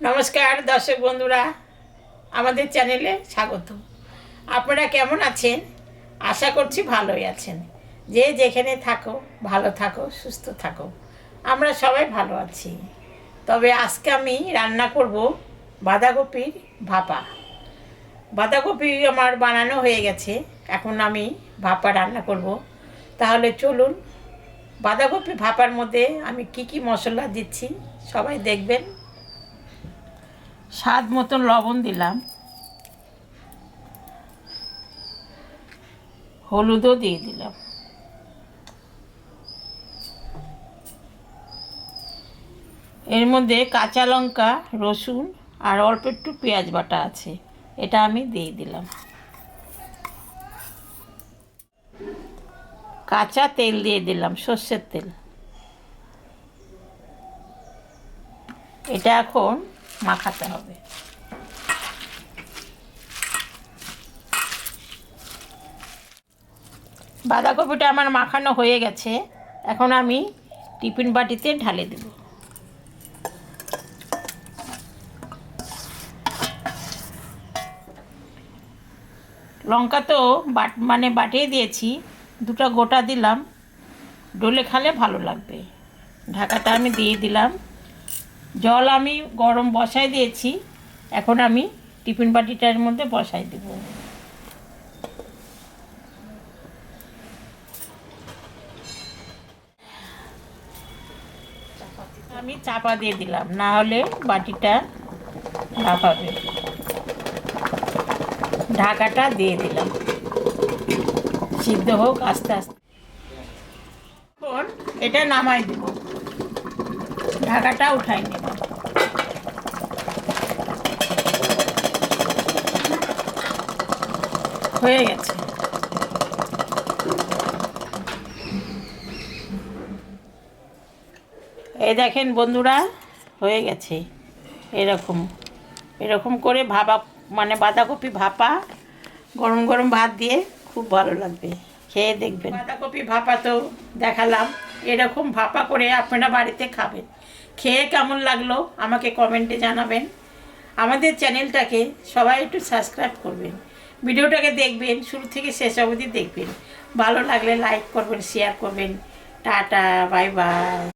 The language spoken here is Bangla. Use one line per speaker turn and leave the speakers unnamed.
নমস্কার, দর্শক বন্ধুরা, আমাদের চ্যানেলে স্বাগত। আপনারা কেমন আছেন? আশা করছি ভালোই আছেন। যে যেখানে থাকো, ভালো থাকো, সুস্থ থাকো। আমরা সবাই ভালো আছি। তবে আজকে আমি রান্না করব বাঁধাকপির ভাপা। বাঁধাকপি আমার বানানো হয়ে গেছে। এখন আমি ভাপা রান্না করব। তাহলে চলুন, বাঁধাকপি ভাপার মধ্যে আমি কি কি মশলা দিচ্ছি সবাই দেখবেন। স্বাদ মতন লবণ দিলাম। হলুদও দিয়ে দিলাম। এর মধ্যে কাঁচা লঙ্কা, রসুন আর অল্প একটু পেঁয়াজ বাটা আছে, এটা আমি দিয়ে দিলাম। কাঁচা তেল দিয়ে দিলাম, সর্ষের তেল। এটা এখন মাখাতে হবে। বাঁধাকপিটা আমার মাখানো হয়ে গেছে। এখন আমি টিফিন বাটিতে ঢালে দেব। লঙ্কা তো বাট মানে বাটিয়ে দিয়েছি। দুটো গোটা দিলাম। ডলে খালে ভালো লাগবে। ঢাকাটা আমি দিয়ে দিলাম। জল আমি গরম বসাই দিয়েছি, এখন আমি টিফিন বাটিটার মধ্যে বসাই দেব। আমি চাপা দিয়ে দিলাম, না হলে বাটিটা লাফাবে ঢাকাটা দিয়ে দিলাম। সিদ্ধ হোক, আস্তে আস্তে। এখন এটা নামাই দেব। ঢাকাটা উঠাই নেব। হয়ে গেছে। এই দেখেন বন্ধুরা, হয়ে গেছে। এরকম এরকম করে ভাবা মানে বাঁধাকপি ভাপা, গরম গরম ভাত দিয়ে খুব ভালো লাগবে। খেয়ে দেখবেন। বাঁধাকপি ভাপা তো দেখালাম, এরকম ভাপা করে আপনারা বাড়িতে খাবেন। খেয়ে কেমন লাগল আমাকে কমেন্টে জানাবেন। আমাদের চ্যানেলটাকে সবাই একটু সাবস্ক্রাইব করবেন। ভিডিওটাকে দেখবেন, শুরু থেকে শেষ অবধি দেখবেন। ভালো লাগলে লাইক করবেন শেয়ার করবেন। Tata bye bye